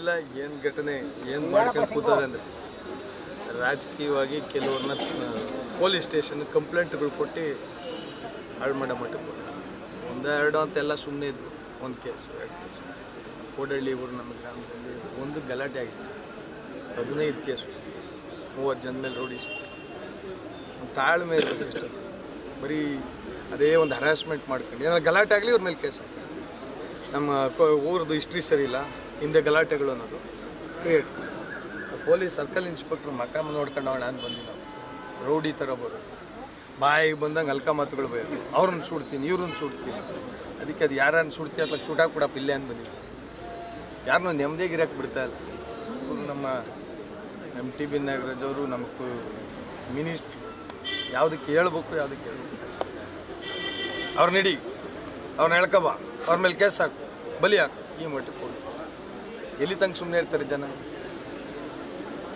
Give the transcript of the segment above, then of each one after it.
ಇಲ್ಲ, ಏನು ಘಟನೆ, ಏನು ಮಾಡ್ಕೊಂಡು ಕೂತಾರೆ ಅಂದರೆ? ರಾಜಕೀಯವಾಗಿ ಕೆಲವ್ರನ್ನ ಪೊಲೀಸ್ ಸ್ಟೇಷನ್ ಕಂಪ್ಲೇಂಟ್ಗಳು ಕೊಟ್ಟು ಹಾಳು ಮಾಡೋ ಮಟ್ಟಕ್ಕೆ ಕೊಟ್ಟು ಒಂದೆರಡು ಅಂತೆಲ್ಲ ಸುಮ್ಮನೆ ಇದ್ವು ಒಂದು ಕೇಸು, ಎರಡು ಕೇಸು. ಕೋಡಳ್ಳಿ ಊರು ನಮ್ಮ ಗ್ರಾಮದಲ್ಲಿ ಒಂದು ಗಲಾಟೆ ಆಗಿದೆ. ಹದಿನೈದು ಕೇಸು ಮೂವತ್ತು ಜನ ಮೇಲೆ ರೋಡಿ ಒಂದು ತಾಳ್ಮೆ ಇರಬೇಕು ಇಷ್ಟ ಬರೀ ಅದೇ ಒಂದು ಹರಾಸ್ಮೆಂಟ್ ಮಾಡ್ಕೊಂಡು, ಏನಾದ್ರು ಗಲಾಟೆ ಆಗಲಿ ಇವ್ರ ಮೇಲೆ ಕೇಸ್ ಹಾಕಿ ನಮ್ಮ ಊರದು ಹಿಸ್ಟ್ರಿ ಸರಿ ಇಲ್ಲ. ಹಿಂದೆ ಗಲಾಟೆಗಳು ಅನ್ನೋದು. ಕ್ರಿಯೇಟ್ ಪೊಲೀಸ್ ಸರ್ಕಲ್ ಇನ್ಸ್ಪೆಕ್ಟ್ರ್ ಮಕ ನೋಡ್ಕೊಂಡು ಅವಳು ನಾನು ಬಂದಿ ನಾವು. ರೌಡಿ ಥರ ಬರೋದು. ಬಾಯಿಗೆ ಬಂದಂಗೆ ಅಲ್ಕ ಮಾತುಗಳು ಬೇಕು ಅವ್ರನ್ನ ಸುಡ್ತೀನಿ, ಇವ್ರನ್ನ ಸುಡ್ತೀನಿ. ಅದಕ್ಕೆ ಅದು ಯಾರನ್ನ ಸುಡ್ತೀವಿ ಅಥವಾ ಸುಡಾಕ್ ಕೂಡ ಇಲ್ಲೇ ಅಂತ ಬಂದಿದ್ದೆ. ಯಾರನ್ನೂ ನೆಮ್ಮದಿಗೆ ಇರಕ್ಕೆ ಬಿಡ್ತಾ ಇಲ್ಲ. ಇವರು ನಮ್ಮ ಎಂ ಟಿ ಬಿ ನಾಗರಾಜ್ ಅವರು, ನಮ್ಮ ಮಿನಿಸ್ಟ್ರು ಯಾವುದಕ್ಕೆ ಹೇಳ್ಬೇಕು ಯಾವುದಕ್ಕೆ ಹೇಳ್ಬೇಕು. ಅವ್ರನ್ನ ಹಿಡಿ ಅವ್ರನ್ನ ಎಳ್ಕಬ ಅವ್ರ ಮೇಲೆ ಕೇಸ್ ಹಾಕು. ಬಲಿ ಹಾಕು. ಈ ಮಟ್ಟಕ್ಕೆ ಹೋಗಿ ಎಲ್ಲಿ ತನಕ ಸುಮ್ಮನೆ ಇರ್ತಾರೆ ಜನ?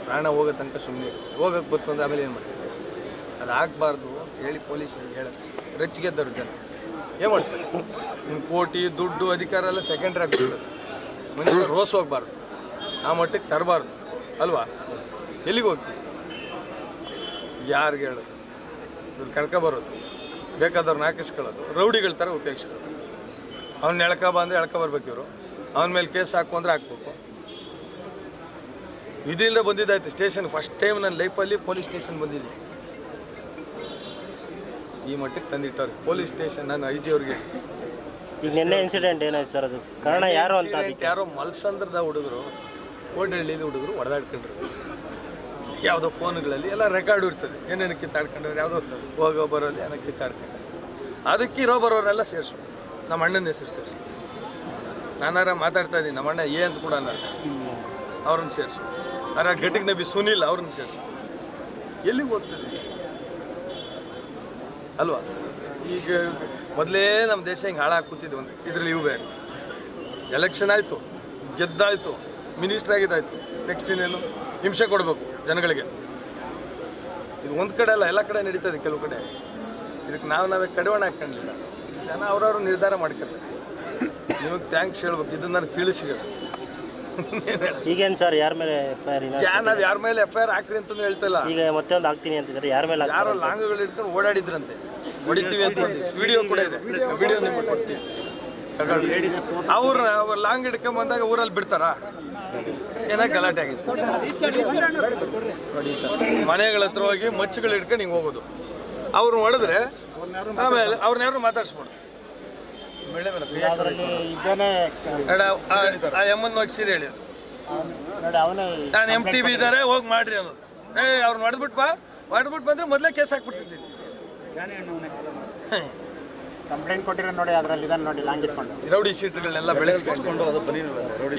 ಪ್ರಾಣ ಹೋಗೋ ತನಕ ಸುಮ್ಮನೆ ಹೋಗಕ್ಕೆ ಗೊತ್ತು ಅಂದ್ರೆ ಆಮೇಲೆ ಏನು ಮಾಡ್ತಾರೆ? ಅದು ಆಗಬಾರ್ದು ಅಂತ ಹೇಳಿ ಪೊಲೀಸರಿಗೆ ಹೇಳ ರಚ್ಚಿಗೆದ್ದರು ಜನ. ಏನು ಮಾಡ್ತಾರೆ? ನಿಮ್ಮ ಕೋಟಿ, ದುಡ್ಡು, ಅಧಿಕಾರ ಎಲ್ಲ ಸೆಕೆಂಡ್ರಿ ಆಗ್ಬಿಡ್ತಾರೆ ಮನುಷ್ಯ ರೋಸ್ ಹೋಗ್ಬಾರ್ದು. ಆ ಮಟ್ಟಕ್ಕೆ ತರಬಾರ್ದು. ಅಲ್ವಾ? ಎಲ್ಲಿಗೆ ಹೋಗ್ತೀವಿ ಯಾರಿಗೆ ಹೇಳೋದು? ಇವ್ರು ಕರ್ಕೊಬರೋದು. ಬೇಕಾದವ್ರನ್ನ ಹಾಕಿಸ್ಕೊಳ್ಳೋದು. ರೌಡಿಗಳ ಥರ ಉಪಯೋಗಿಸ್ಕೊಳ್ಳೋದು. ಅವ್ನ ಎಳ್ಕ ಬಂದ್ರೆ ಎಳ್ಕ ಬರ್ಬೇಕು ಇವರು. ಅವನ ಮೇಲೆ ಕೇಸ್ ಹಾಕು ಅಂದ್ರೆ ಹಾಕ್ಬೇಕು. ಇದಿಲ್ಲ ಬಂದಿದ್ದಾಯ್ತು ಸ್ಟೇಷನ್. ಫಸ್ಟ್ ಟೈಮ್ ನನ್ನ ಲೈಫಲ್ಲಿ ಪೊಲೀಸ್ ಸ್ಟೇಷನ್ ಬಂದಿದ್ದೆ ಈ ಮಟ್ಟಕ್ಕೆ ತಂದಿಟ್ಟವ್ರೆ. ಪೊಲೀಸ್ ಸ್ಟೇಷನ್ ನಾನು ಐ ಜಿ ಅವ್ರಿಗೆ. ನಿನ್ನೆ ಇನ್ಸಿಡೆಂಟ್ ಏನಾಯ್ತು ಸರ್ ಅದು? ಕಾರಣ ಯಾರು ಅಂತ ಯಾರೋ ಮಲ್ಸಂದ್ರದ ಹುಡುಗರು ಓಡಹಳ್ಳಿದ ಹುಡುಗರು ಹೊಡೆದಾಡ್ಕೊಂಡ್ರು. ಯಾವುದೋ ಫೋನ್ಗಳಲ್ಲಿ ಎಲ್ಲ ರೆಕಾರ್ಡ್ ಇರ್ತದೆ. ಏನೇನು ಕಿತ್ತಾಡ್ಕೊಂಡ್ರೆ ಯಾವುದೋ ಹೋಗೋ ಬರೋಲ್ಲಿ ಏನೋ ಕಿತ್ತಾಡ್ಕೊಂಡ್ರು. ಅದಕ್ಕೆ ಇರೋ ಬರೋರೆಲ್ಲ ಸೇರಿಸು ನಮ್ಮ ಅಣ್ಣನ ಹೆಸರು ಸೇರಿಸಿ ನಾನಾರ ಮಾತಾಡ್ತಾ ಇದ್ದೀನಿ, ನಮ್ಮ ಅಣ್ಣ ಏ ಅಂತ ಕೂಡ ನಾನು ಅವ್ರನ್ನ ಸೇರಿಸು. ಅರ ಗಟಿಗೆ ನಬಿ ಸುನಿಲ್ ಅವ್ರನ್ನ ಸೇರಿಸು. ಎಲ್ಲಿಗೆ ಹೋಗ್ತದೆ ಅಲ್ವಾ? ಈಗ ಮೊದಲೇ ನಮ್ಮ ದೇಶ ಹಿಂಗೆ ಹಾಳಾಗಿ ಕೂತಿದ್ವಿ ಒಂದು ಇದರಲ್ಲಿ ಇವು ಬೇರೆ. ಎಲೆಕ್ಷನ್ ಆಯಿತು, ಗೆದ್ದಾಯಿತು ಮಿನಿಸ್ಟರ್ ಆಗಿದ್ದಾಯ್ತು. ನೆಕ್ಸ್ಟ್ ಇನ್ನೇನು? ಹಿಂಸೆ ಕೊಡಬೇಕು ಜನಗಳಿಗೆ. ಇದು ಒಂದು ಕಡೆ ಅಲ್ಲ, ಎಲ್ಲ ಕಡೆ ನಡೀತದೆ ಕೆಲವು ಕಡೆ. ಇದಕ್ಕೆ ನಾವು ನಾವೇ ಕಡಿವಾಣ ಹಾಕೊಂಡಿಲ್ಲ ಜನ ಅವ್ರವ್ರು ನಿರ್ಧಾರ ಮಾಡ್ಕೊತಾರೆ ನಿಮಗೆ ಥ್ಯಾಂಕ್ಸ್ ಹೇಳ್ಬೇಕು. ಇದನ್ನ ನನಗೆ ತಿಳಿಸಿ. ಈಗೇನು ಸರ್ ಯಾರ ಮೇಲೆ ಎಫ್ ಐ ಆರ್ ನಾವು ಯಾರ ಮೇಲೆ ಎಫ್ ಐ ಆರ್ ಹಾಕ್ರಿ ಅಂತ ಹೇಳ್ತಾ ಇಲ್ಲ. ಈಗ ಮತ್ತೆ ಒಂದು ಹಾಕ್ತೀನಿ ಅಂತಿದ್ದಾರೆ. ಯಾರ ಮೇಲೆ ಯಾರು ಲಾಂಗ್ಗಳು ಇಟ್ಕೊಂಡು ಓಡಾಡಿದ್ರಂತೆ. ಹೊಡಿತೀವಿ ಅಂತ ವಿಡಿಯೋ ಕೂಡ ಇದೆ. ವಿಡಿಯೋ ನಿಮಗೆ ಕೊಡ್ತೀವಿ ಅವ್ರ ಲಾಂಗ್ ಹಿಡ್ಕೊಂಡ್ ಬಂದಾಗ ಊರಲ್ಲಿ ಬಿಡ್ತಾರ? ಏನ ಗಲಾಟೆ ಆಗಿತ್ತು. ಮನೆಗಳ ಹತ್ರ ಹೋಗಿ ಮಚ್ಚುಗಳು ಹಿಡ್ಕೊಂಡು ಹಿಂಗೆ ಹೋಗೋದು. ಅವ್ರು ಹೊಡೆದ್ರೆ ಆಮೇಲೆ ಅವ್ರನ್ನೆವ್ರು ಮಾತಾಡ್ಸ್ಬೋದು. ಆ- ಎಮ್ಮನ್ ಹೋಗಿ ಸೀರೆ ಹೇಳಿದ್ರು ನೋಡಿ ಅವನೇ ನಾನು ಎಂ ಟಿ ಬಿ ಇದ್ದಾರೆ ಹೋಗಿ ಮಾಡ್ರಿ ಅನ್ನೋದು ಏ ಅವ್ರನ್ನ ಹೊಡೆದ್ಬಿಟ್ಟು ಬಾ. ಹೊಡೆದ್ಬಿಟ್ಟು ಬಂದ್ರೆ ಮೊದಲೇ ಕೇಸ್ ಹಾಕ್ಬಿಡ್ತಿದ್ದೀನಿ ಕಂಪ್ಲೇಂಟ್ ಕೊಟ್ಟಿರೋ ನೋಡಿ ಅದರಲ್ಲಿ ಇದನ್ನು ನೋಡಿ ಲಾಂಗ್ ಇಟ್ಕೊಂಡು. ರೌಡಿ ಸೀಟ್ಗಳನ್ನೆಲ್ಲ ಬೆಳೆಸ್ಕೊಂಡು. ಅದು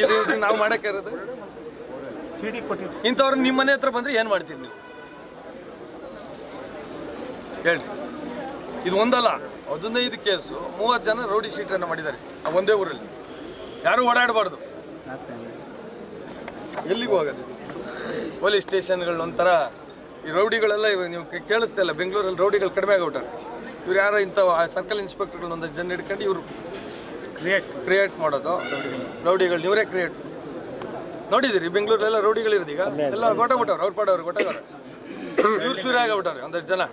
ಇದು ನಾವು ಮಾಡಕ್ಕೆ ಇರೋದು? ಸಿಡಿ ಕೊಟ್ಟಿದ್ದು ಇಂಥವ್ರು ನಿಮ್ಮ ಮನೆ ಹತ್ರ ಬಂದ್ರೆ ಏನು ಮಾಡ್ತೀರಿ ನೀವು? ಹೇಳಿ ಇದು ಒಂದಲ್ಲ ಹದಿನೈದು ಕೇಸು ಮೂವತ್ತು ಜನ ರೌಡಿ ಶೀಟನ್ನು ಮಾಡಿದ್ದಾರೆ ಆ ಒಂದೇ ಊರಲ್ಲಿ. ಯಾರು ಓಡಾಡಬಾರ್ದು. ಎಲ್ಲಿಗೆ ಹೋಗೋದು ಪೊಲೀಸ್ ಸ್ಟೇಷನ್ಗಳು ಒಂಥರ ಈ ರೌಡಿಗಳೆಲ್ಲ ಇವಾಗ ನೀವು ಕೇಳಿಸ್ತಾ ಇಲ್ಲ ಬೆಂಗಳೂರಲ್ಲಿ ರೌಡಿಗಳು ಕಡಿಮೆ ಆಗಿಬಿಟ್ಟಾರೆ. ಇವ್ರು ಯಾರೋ ಇಂಥ ಸರ್ಕಲ್ ಇನ್ಸ್ಪೆಕ್ಟರ್ಗಳು ಒಂದಷ್ಟು ಜನ ಹಿಡ್ಕೊಂಡು ಇವರು ಕ್ರಿಯೇಟ್ ಕ್ರಿಯೇಟ್ ಮಾಡೋದು. ರೌಡಿಗಳು ಇವರೇ ಕ್ರಿಯೇಟ್ ನೋಡಿದಿರಿ ಬೆಂಗಳೂರಲ್ಲೆಲ್ಲ ರೌಡಿಗಳಿರೋದು ಈಗ. ಎಲ್ಲ ಗೊತ್ತಾಗ್ಬಿಟ್ಟವ್ರು ಅವ್ರು ಪಾಡವ್ರು ಗೊಟ್ಟಾಗವ್ರು ಇವ್ರು ಶುರು ಆಗಬಿಟ್ಟವ್ರೆ ಒಂದಷ್ಟು ಜನ.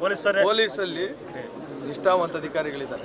ಪೊಲೀಸಲ್ಲಿ ನಿಷ್ಠಾವಂತ ಅಧಿಕಾರಿಗಳಿದ್ದಾರೆ.